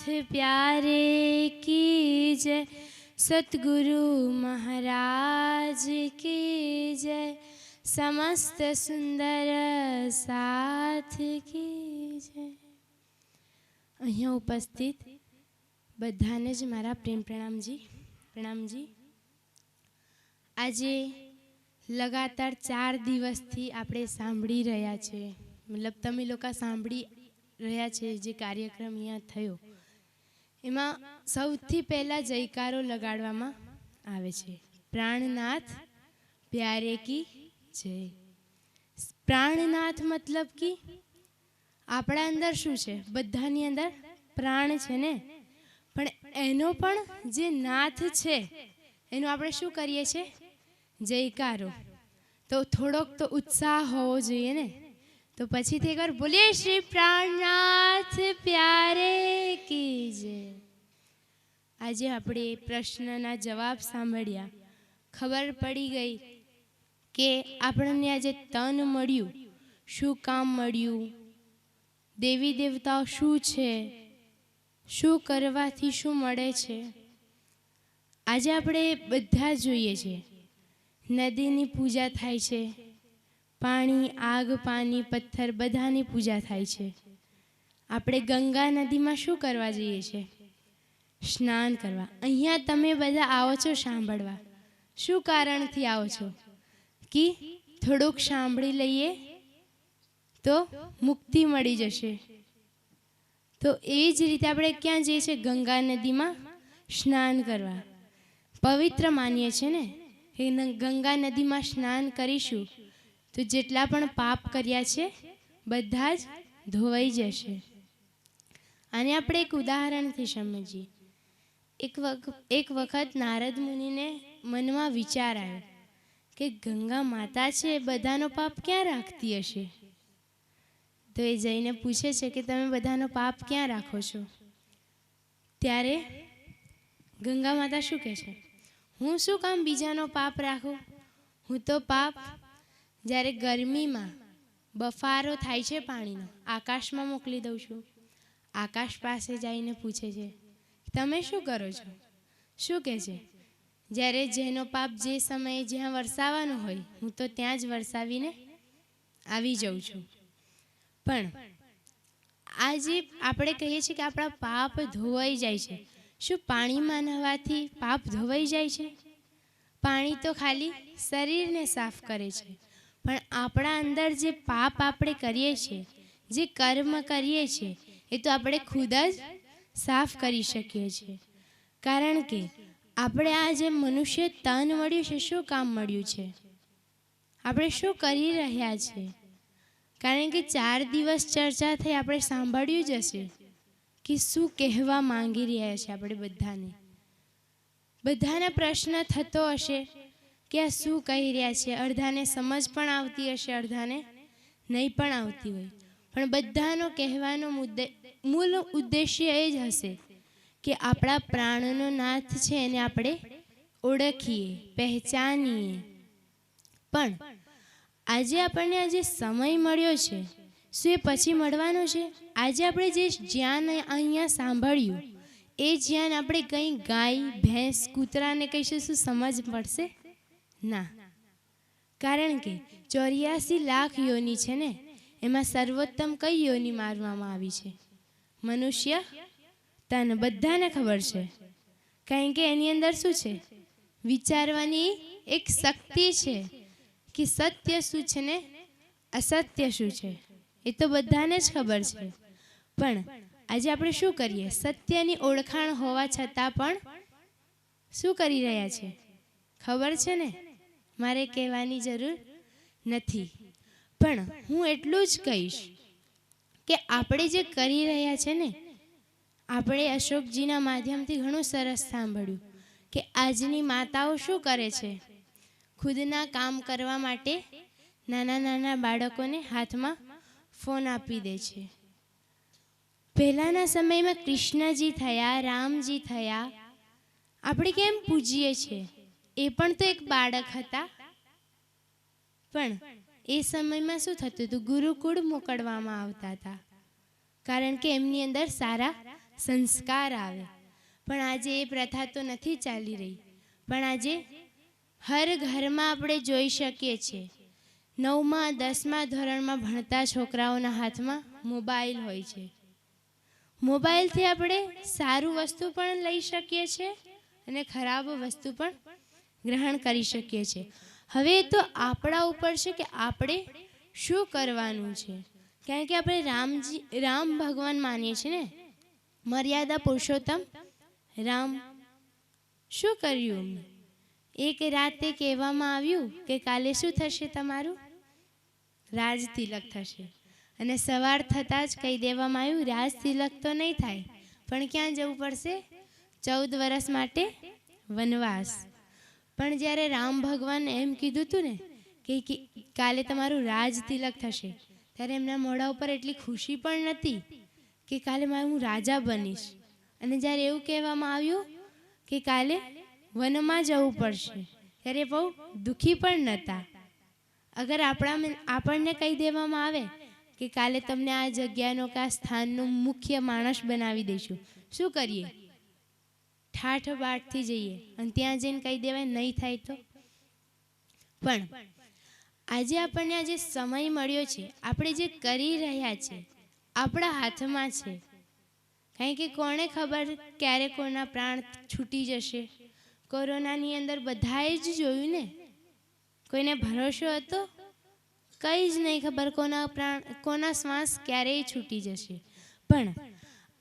प्यारे की जय सतगुरु महाराज की जय समस्त સુંદર સાથ કી જય અહીંયા ઉપસ્થિત બધાને જ મારા પ્રેમ પ્રણામજી પ્રણામજી આજે લગાતાર ચાર દિવસથી આપણે સાંભળી રહ્યા છે મતલબ તમે લોકો સાંભળી રહ્યા છે જે કાર્યક્રમ અહીંયા થયો એમાં સૌથી પહેલાં જયકારો લગાડવામાં આવે છે. પ્રાણનાથ, પ્યારે કી જય. પ્રાણનાથ મતલબ કે? આપણા અંદર શું છે? બધાની અંદર પ્રાણ છે ને? પણ એનો પણ જે નાથ છે, એનો આપણે શું કરીએ છીએ? જયકારો. તો થોડોક તો ઉત્સાહ હોવો જોઈએ ને? તો પછીથી એકવાર બોલીએ, શ્રી પ્રાણનાથ, પ્યારે કી જય. આજે આપણે પ્રશ્નના જવાબ સાંભળ્યા. ખબર પડી ગઈ કે આપણને આજે તન મળ્યું. શું કામ મળ્યું? દેવી દેવતાઓ શું છે? શું કરવાથી શું મળે છે? આજે આપણે બધા જોઈએ છીએ નદીની પૂજા થાય છે. પાણી, આગ, પાણી, પથ્થર બધાની પૂજા થાય છે. આપણે ગંગા નદીમાં શું કરવા જઈએ છીએ? સ્નાન કરવા. અહીંયા તમે બધા આવો છો સાંભળવા. શું કારણથી આવો છો? કે થોડુંક સાંભળી લઈએ તો મુક્તિ મળી જશે. તો એવી જ રીતે આપણે ક્યાં જઈએ છીએ? ગંગા નદીમાં સ્નાન કરવા. પવિત્ર માનીએ છીએ ને? એ ગંગા નદીમાં સ્નાન કરીશું તો જેટલા પણ પાપ કર્યા છે, બધા જ ધોવાઈ જશે. આને આપણે એક ઉદાહરણથી સમજીએ. એક વખત એક વખત નારદ મુનિને મનમાં વિચાર આવ્યો કે ગંગા માતા છે, બધાનો પાપ ક્યાં રાખતી હશે? તો એ જઈને પૂછે છે કે તમે બધાનો પાપ ક્યાં રાખો છો? ત્યારે ગંગા માતા શું કહે છે? હું શું કામ બીજાનો પાપ રાખું? હું તો પાપ જ્યારે ગરમીમાં બફારો થાય છે પાણીનો, આકાશમાં મોકલી દઉં છું. આકાશ પાસે જઈને પૂછે છે તમે શું કરો છો? શું કહે છે? જ્યારે જેનો પાપ જે સમયે જ્યાં વરસાવવાનો હોય, હું તો ત્યાં જ વરસાવીને આવી જાઉં છું. પણ આજે આપણે કહીએ છીએ કે આપણા પાપ ધોવાઈ જાય છે, શું પાણીમાં નહવાથી પાપ ધોવાઈ જાય છે? પાણી તો ખાલી શરીરને સાફ કરે છે, પણ આપણા અંદર જે પાપ આપણે કરીએ છીએ, જે કર્મ કરીએ છીએ, એ તો આપણે ખુદ જ સાફ કરી શકીએ છીએ. કારણ કે આપણે આ જે મનુષ્ય તન મળ્યું છે, શું કામ મળ્યું છે? આપણે શું કરી રહ્યા છીએ? કારણ કે ચાર દિવસ ચર્ચા થઈ, આપણે સાંભળ્યું જ હશે કે શું કહેવા માંગી રહ્યા છે આપણે બધાને. બધાને પ્રશ્ન થતો હશે કે આ શું કહી રહ્યા છે? અડધાને સમજ પણ આવતી હશે અડધાને નહીં પણ આવતી હોય. પણ બધાનો કહેવાનો મુદ્દે મૂળ ઉદ્દેશ્ય એ જ હશે કે આપણા પ્રાણનો નાથ છે એને આપણે ઓળખીએ, પહેચાનીએ. પણ આજે આપણને આ જે સમય મળ્યો છે, શું એ પછી મળવાનો છે? આજે આપણે જે જ્ઞાન અહીંયા સાંભળ્યું, એ જ્ઞાન આપણે કંઈ ગાય, ભેંસ, કૂતરાને કહીશું શું સમજ પડશે ના. કારણ કે ચોર્યાસી લાખ યોની છે ને એમાં સર્વોત્તમ કઈ યોની મારવામાં આવી છે? મનુષ્ય? તન બધાને ખબર છે. કારણ કે એની અંદર શું છે? વિચારવાની એક શક્તિ છે કે સત્ય શું છે ને અસત્ય શું છે? એ તો બધાને જ ખબર છે. પણ આજે આપણે શું કરીએ? સત્યની ઓળખાણ હોવા છતાં પણ શું કરી રહ્યા છે? ખબર છે ને? મારે કહેવાની જરૂર નથી. પણ હું એટલું જ કહીશ કે આપણે જે કરી રહ્યા છે ને, આપણે અશોકજીના માધ્યમથી ઘણું સરસ સાંભળ્યું કે આજની માતાઓ શું કરે છે? ખુદના કામ કરવા માટે નાના નાના બાળકોને હાથમાં ફોન આપી દે છે. પહેલાંના સમયમાં કૃષ્ણજી થયા, રામજી થયા, આપણે કેમ પૂજીએ છીએ? એ પણ તો એક બાળક હતા. પણ એ સમયમાં શું થતું હતું? ગુરુકુળ મોકલવામાં આવતા હતા. કારણ કે એમની અંદર સારા સંસ્કાર આવે. પણ આજે એ પ્રથા તો નથી ચાલી રહી. પણ આજે હર ઘરમાં આપણે જોઈ શકીએ છીએ. નવમા, દસમા ધોરણમાં ભણતા છોકરાઓના હાથમાં મોબાઈલ હોય છે. મોબાઈલથી આપણે સારું વસ્તુ પણ લઈ શકીએ છીએ અને ખરાબ વસ્તુ પણ ગ્રહણ કરી શકીએ છીએ. હવે તો આપણા ઉપર છે કે આપણે શું કરવાનું છે? કારણ કે આપણે રામજી, રામ ભગવાન માનીએ છીએ ને? મર્યાદા પુરુષોત્તમ, રામ, શું કર્યું? એક રાતે કહેવામાં આવ્યું કે કાલે શું થશે તમારું? રાજ તિલક થશે. અને સવાર થતાં જ કહી દેવામાં આવ્યું, રાજ તિલક તો નહીં થાય, પણ ક્યાં જવું પડશે? ચૌદ વર્ષ માટે વનવાસ. પણ જ્યારે રામ ભગવાન એમ કીધું હતું ને કે કાલે તમારું રાજ તિલક થશે, ત્યારે એમના મોઢા ઉપર એટલી ખુશી પણ નથી કે કાલે મારે હું રાજા બનીશ. અને જ્યારે એવું કહેવામાં આવ્યું કે કાલે વનમાં જવું પડશે, ત્યારે બહુ દુઃખી પણ નહોતા. અગર આપણા આપણને કહી દેવામાં આવે કે કાલે તમને આ જગ્યાનો કે આ સ્થાનનો મુખ્ય માણસ બનાવી દઈશું, શું કરીએ? ઠાઠ બાઠથી જઈએ. અને ત્યાં જઈને કહી દેવાય, નહીં થાય તો? પણ આજે આપણને આ જે સમય મળ્યો છે. આપણે જે કરી રહ્યા છે, આપણા હાથમાં છે. કારણ કે કોણે ખબર ક્યારે કોના પ્રાણ છૂટી જશે? કોરોનાની અંદર બધાએ જ જોયું ને? કોઈને ભરોસો હતો? કંઈ જ નહીં ખબર કોના પ્રાણ, કોના શ્વાસ ક્યારેય છૂટી જશે. પણ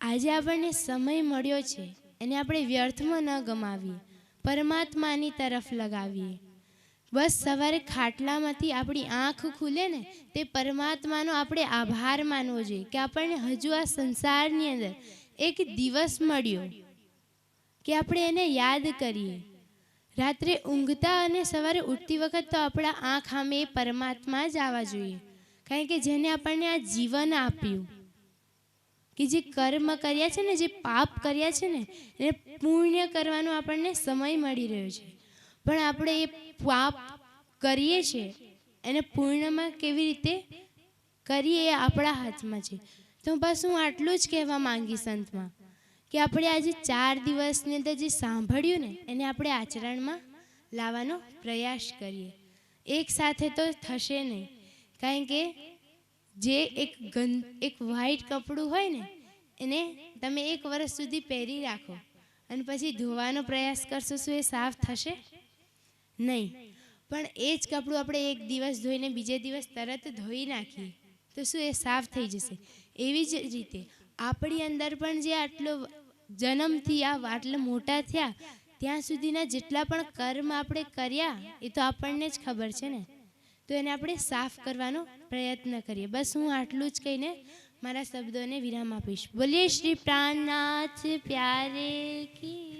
આજે આપણને સમય મળ્યો છે. એને આપણે વ્યર્થમાં ન ગમાવીએ, પરમાત્માની તરફ લગાવીએ. બસ સવારે ખાટલામાંથી આપણી આંખ ખુલે ને, તે પરમાત્માનો આપણે આભાર માનવો જોઈએ કે આપણને હજુ આ સંસારની અંદર એક દિવસ મળ્યો કે આપણે એને યાદ કરીએ. રાત્રે ઊંઘતા અને સવારે ઉઠતી વખત તો આપણા આંખ સામે પરમાત્મા જ આવવા જોઈએ, કારણ કે જેને આપણને આ જીવન આપ્યું. કે જે કર્મ કર્યા છે ને, જે પાપ કર્યા છે ને, એને પુણ્ય કરવાનો આપણને સમય મળી રહ્યો છે. પણ આપણે એ પાપ કરીએ છીએ, એને પૂર્ણમાં કેવી રીતે કરીએ એ આપણા હાથમાં છે. તો બસ હું આટલું જ કહેવા માંગીશ અંતમાં, કે આપણે આજે ચાર દિવસની અંદર જે સાંભળ્યું ને, એને આપણે આચરણમાં લાવવાનો પ્રયાસ કરીએ. એક સાથે તો થશે નહીં, કારણ કે જે એક ગં એક વ્હાઈટ કપડું હોય ને, એને તમે એક વર્ષ સુધી પહેરી રાખો. અને પછી ધોવાનો પ્રયાસ કરશો શું એ સાફ થશે? નહીં. પણ એ જ કપડું આપણે એક દિવસ ધોઈને બીજે દિવસ તરત ધોઈ નાખીએ, તો શું એ સાફ થઈ જશે? એવી જ રીતે આપણી અંદર પણ જે આટલો જન્મથી આ આટલા મોટા થયા, ત્યાં સુધીના જેટલા પણ કર્મ આપણે કર્યા, એ તો આપણને જ ખબર છે ને. તો એને આપણે સાફ કરવાનો પ્રયત્ન કરીએ. બસ હું આટલું જ કહીને મારા શબ્દોને વિરામ આપીશ. બોલીએ, શ્રી પ્રાણનાથ પ્યારે કી